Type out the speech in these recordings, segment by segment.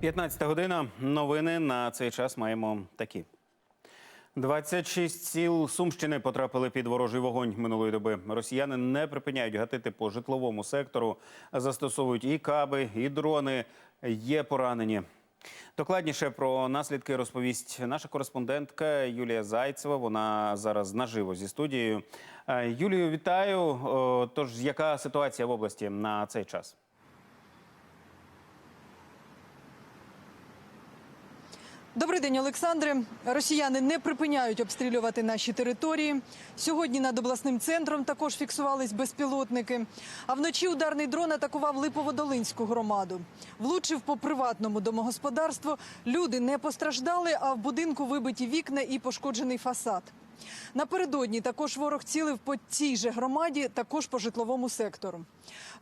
15 година. Новини на цей час маємо такі. 26 сіл Сумщини потрапили під ворожий вогонь минулої доби. Росіяни не припиняють гатити по житловому сектору, застосовують і каби, і дрони. Є поранені. Докладніше про наслідки розповість наша кореспондентка Юлія Зайцева. Вона зараз наживо зі студією. Е, Юлію, вітаю. Тож, яка ситуація в області на цей час? Добрий день, Олександре. Росіяни не припиняють обстрілювати наші території. Сьогодні над обласним центром також фіксувались безпілотники. А вночі ударний дрон атакував Липоводолинську громаду. Влучив по приватному домогосподарству. Люди не постраждали, а в будинку вибиті вікна і пошкоджений фасад. Напередодні також ворог цілив по цій же громаді, також по житловому сектору.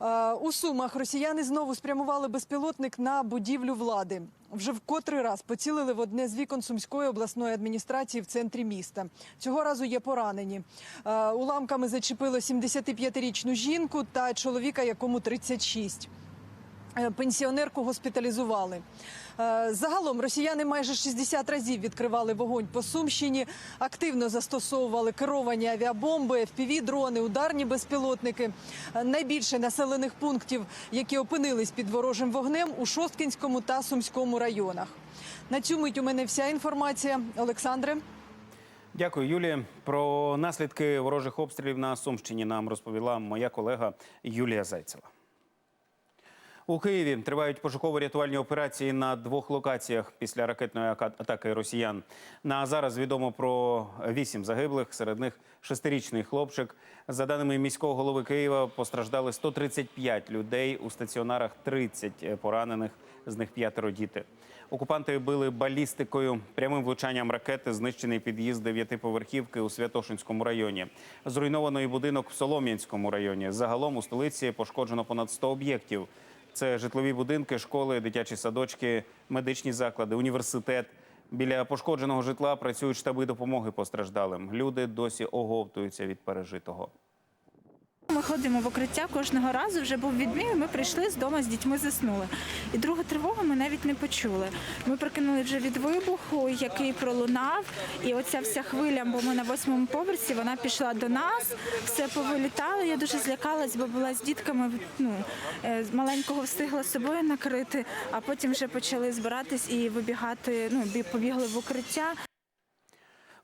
Е, У Сумах росіяни знову спрямували безпілотник на будівлю влади. Вже в котрий раз поцілили в одне з вікон Сумської обласної адміністрації в центрі міста. Цього разу є поранені. Е, Уламками зачепило 75-річну жінку та чоловіка, якому 36. Е, Пенсіонерку госпіталізували. Е, Загалом росіяни майже 60 разів відкривали вогонь по Сумщині, активно застосовували керовані авіабомби, FPV-дрони, ударні безпілотники. Е, Найбільше населених пунктів, які опинились під ворожим вогнем у Шосткінському та Сумському районах. На цю мить у мене вся інформація. Олександре. Дякую, Юлія. Про наслідки ворожих обстрілів на Сумщині нам розповіла моя колега Юлія Зайцева. У Києві тривають пошуково-рятувальні операції на двох локаціях після ракетної атаки росіян. На зараз відомо про вісім загиблих, серед них шестирічний хлопчик. За даними міського голови Києва, постраждали 135 людей. У стаціонарах 30 поранених, з них п'ятеро діти. Окупанти били балістикою. Прямим влучанням ракети знищений під'їзд дев'ятиповерхівки у Святошинському районі. Зруйнований будинок в Солом'янському районі. Загалом у столиці пошкоджено понад 100 об'єктів. Це житлові будинки, школи, дитячі садочки, медичні заклади, університет. Біля пошкодженого житла працюють штаби допомоги постраждалим. Люди досі оговтуються від пережитого. Ми ходимо в укриття кожного разу. Вже був відмій. Ми прийшли з дому з дітьми, заснули. І другу тривогу ми навіть не почули. Ми прикинули вже від вибуху, який пролунав. І оця вся хвиля, бо ми на восьмому поверсі, вона пішла до нас, все повилітало. Я дуже злякалась, бо була з дітками. Ну е, маленького встигла собою накрити, а потім вже почали збиратись і вибігати. Ну побігли в укриття.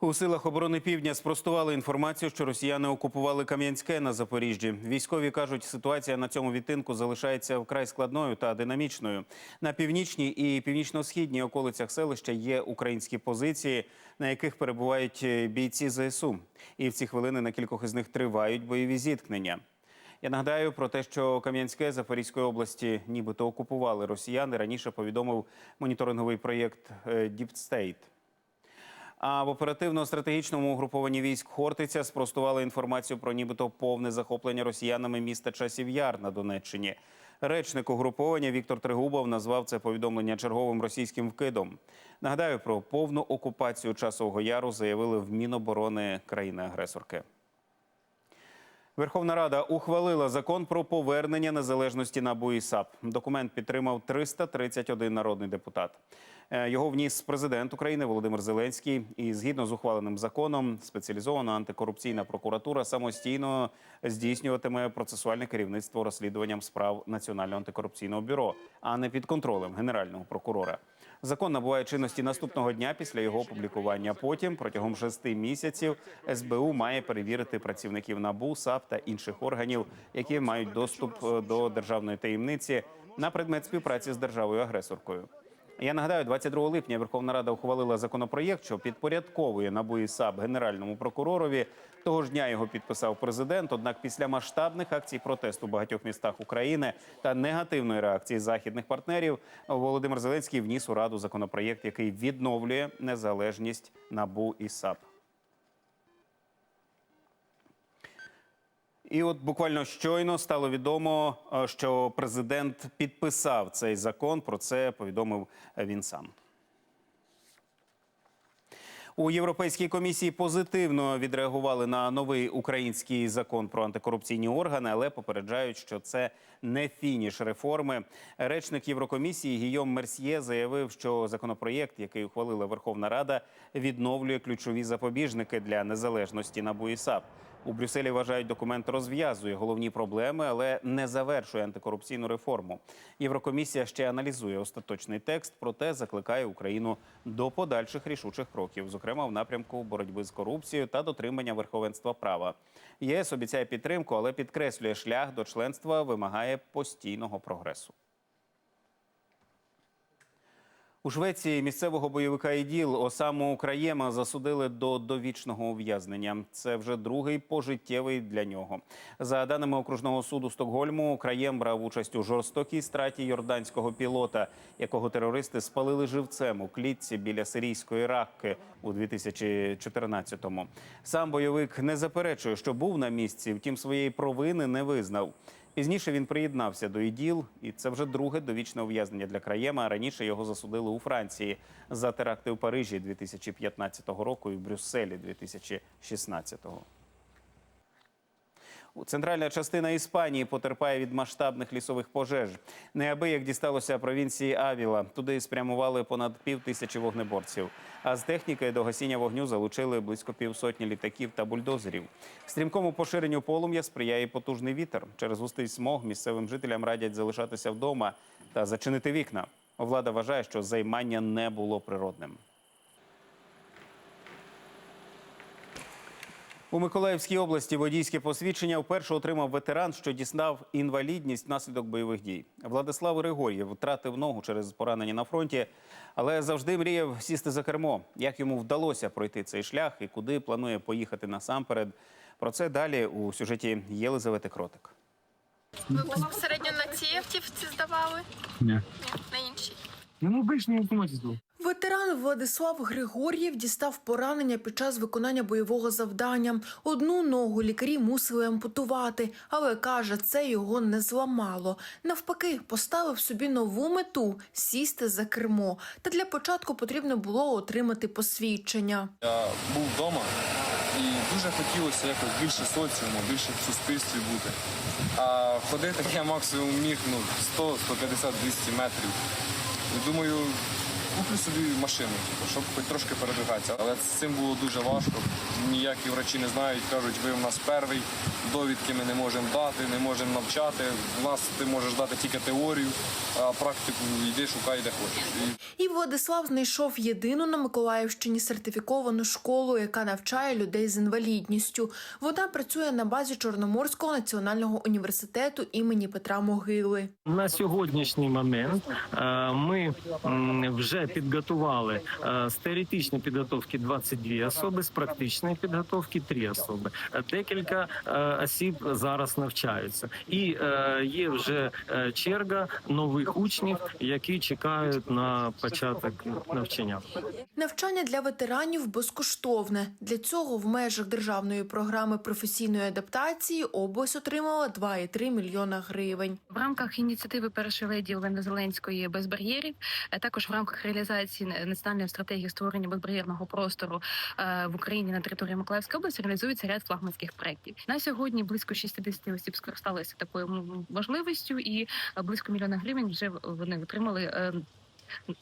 У силах оборони півдня спростували інформацію, що росіяни окупували Кам'янське на Запоріжжі. Військові кажуть, ситуація на цьому відтинку залишається вкрай складною та динамічною. На північній і північно-східній околицях селища є українські позиції, на яких перебувають е, бійці ЗСУ. І в ці хвилини на кількох із них тривають бойові зіткнення. Я нагадаю про те, що Кам'янське Запорізької області нібито окупували росіяни. Раніше повідомив моніторинговий проєкт е, State. А в оперативно-стратегічному угрупованні військ Хортиця спростували інформацію про нібито повне захоплення росіянами міста Часів Яр на Донеччині. Речник угруповання Віктор Тригубов назвав це повідомлення черговим російським вкидом. Нагадаю, про повну окупацію часового яру заявили в Міноборони країни-агресорки. Верховна Рада ухвалила закон про повернення незалежності НАБУ і САП. Документ підтримав 331 народний депутат. Е, Його вніс президент України Володимир Зеленський. І згідно з ухваленим законом, спеціалізована антикорупційна прокуратура самостійно здійснюватиме процесуальне керівництво розслідуванням справ Національного антикорупційного бюро, а не під контролем генерального прокурора. Закон набуває чинності наступного дня після його опублікування. Потім протягом шести місяців СБУ має перевірити працівників НАБУ, САП та інших органів, які мають доступ е, до державної таємниці на предмет співпраці з державою агресоркою. Я нагадаю, 22 липня Верховна Рада ухвалила законопроєкт, що підпорядковує НАБУ і САП генеральному прокуророві. Того ж дня його підписав президент. Однак, після масштабних акцій протесту в багатьох містах України та негативної реакції західних партнерів, Володимир Зеленський вніс у раду законопроєкт, який відновлює незалежність НАБУ і САП. І от буквально щойно стало відомо, е, що президент підписав цей закон. Про це повідомив він сам. У Європейській комісії позитивно відреагували на новий український закон про антикорупційні органи, але попереджають, що це не фініш реформи. Речник Єврокомісії Гійом Мерсьє заявив, що законопроєкт, який ухвалила Верховна Рада, відновлює ключові запобіжники для незалежності НАБУ і САП. У Брюсселі вважають, документ розв'язує головні проблеми, але не завершує антикорупційну реформу. Єврокомісія ще аналізує остаточний текст, проте закликає Україну до подальших рішучих кроків, зокрема в напрямку боротьби з корупцією та дотримання верховенства права. ЄС обіцяє підтримку, але підкреслює шлях до членства вимагає постійного прогресу. У Швеції місцевого бойовика іділ Осаму Краєма засудили до довічного ув'язнення. Це вже другий пожиттєвий для нього. За даними окружного суду Стокгольму, Краєм брав участь у жорстокій страті йорданського пілота, якого терористи спалили живцем у клітці біля сирійської ракки у 2014-му. Сам бойовик не заперечує, що був на місці, втім своєї провини не визнав. Пізніше він приєднався до ІДІЛ, і це вже друге довічне ув'язнення для Краєма. Раніше його засудили у Франції за теракти у Парижі 2015 року і в Брюсселі 2016-го. Центральна частина Іспанії потерпає від масштабних лісових пожеж. Неабияк дісталося провінції Авіла. Туди спрямували понад пів тисячі вогнеборців. А з техніки до гасіння вогню залучили близько півсотні літаків та бульдозерів. Стрімкому поширенню полум'я сприяє потужний вітер. Через густий смог місцевим жителям радять залишатися вдома та зачинити вікна. Влада вважає, що займання не було природним. У Миколаївській області водійське посвідчення вперше отримав ветеран, що дістав інвалідність внаслідок бойових дій. Владислав Григор'єв втратив ногу через поранення на фронті, але завжди мріяв сісти за кермо. Як йому вдалося пройти цей шлях і куди планує поїхати насамперед? Про це далі у сюжеті Єлизавети Кротик. Ви безпосередньо на цій автівці здавали? Ні. Ні, на іншій. Ну, обичний автомат здав. Ветеран Владислав Григор'єв дістав поранення під час виконання бойового завдання. Одну ногу лікарі мусили ампутувати, але каже, це його не зламало. Навпаки, поставив собі нову мету сісти за кермо. Та для початку потрібно було отримати посвідчення. Я був вдома і дуже хотілося якось більше соціуму, більше в суспільстві бути. А ходити я максимум міг ну, 100, 150, 200 метрів. Думаю, куплю собі машину, типу, щоб хоч трошки передвигатися. Але з цим було дуже важко. Ніякі врачі не знають, кажуть, ви в нас перший, довідки ми не можемо дати, не можемо навчати. У нас ти можеш дати тільки теорію, а практику йди, шукай, де хочеш. І І Владислав знайшов єдину на Миколаївщині сертифіковану школу, яка навчає людей з інвалідністю. Вона працює на базі Чорноморського національного університету імені Петра Могили. На сьогоднішній момент е, ми м, вже підготували е, з теоретичної підготовки 22 особи, з практичної підготовки 3 особи. Е, Декілька е, осіб зараз навчаються, і є вже черга нових учнів, які чекають на початок навчання. Навчання для ветеранів безкоштовне. Для цього в межах державної програми професійної адаптації область отримала 2,3 мільйона гривень. В рамках ініціативи першої леді Олени Зеленської без бар'єрів, також в рамках реалізації національної стратегії створення безбар'єрного простору е, в Україні на території Миколаївської області реалізується ряд флагманських проєктів. На сьогодні близько 60 осіб скористалися такою можливістю, і е, близько мільйона гривень вже вони отримали е,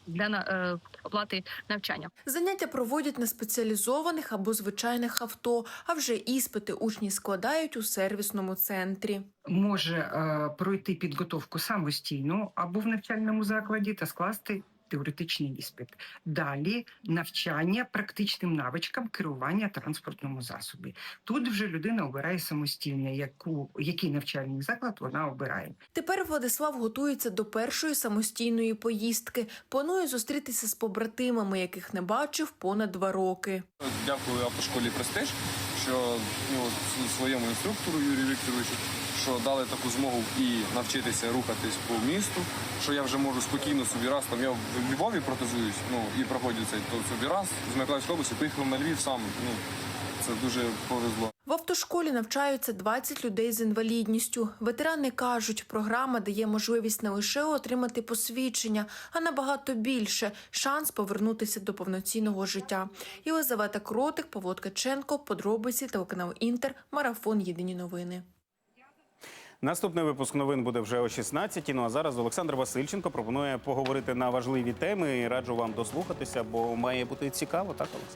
для на- е, оплати навчання. Заняття проводять на спеціалізованих або звичайних авто, а вже іспити учні складають у сервісному центрі. може е, пройти підготовку самостійно або в навчальному закладі та скласти теоретичний іспит. Далі навчання практичним навичкам керування транспортному засобі. Тут вже людина обирає самостійно, яку який навчальний заклад вона обирає. Тепер Владислав готується до першої самостійної поїздки. Планує зустрітися з побратимами, яких не бачив понад два роки. Дякую автошколі Престиж, що ну, своєму інструктору Юрію Вікторовичу, що дали таку змогу і навчитися рухатись по місту, що я вже можу спокійно собі раз там я в Львові протезуюсь, ну і проходжу цей то собі раз з Миколаївської області, поїхав на Львів сам. Ну це дуже повезло. В автошколі навчаються 20 людей з інвалідністю. Ветерани кажуть, програма дає можливість не лише отримати посвідчення, а набагато більше шанс повернутися до повноцінного життя. Єлизавета Кротик, Павло Ткаченко, подробиці телеканал Інтер, марафон Єдині новини. Наступний випуск новин буде вже о 16 Ну а зараз Олександр Васильченко пропонує поговорити на важливі теми. Раджу вам дослухатися, бо має бути цікаво, так Олександр?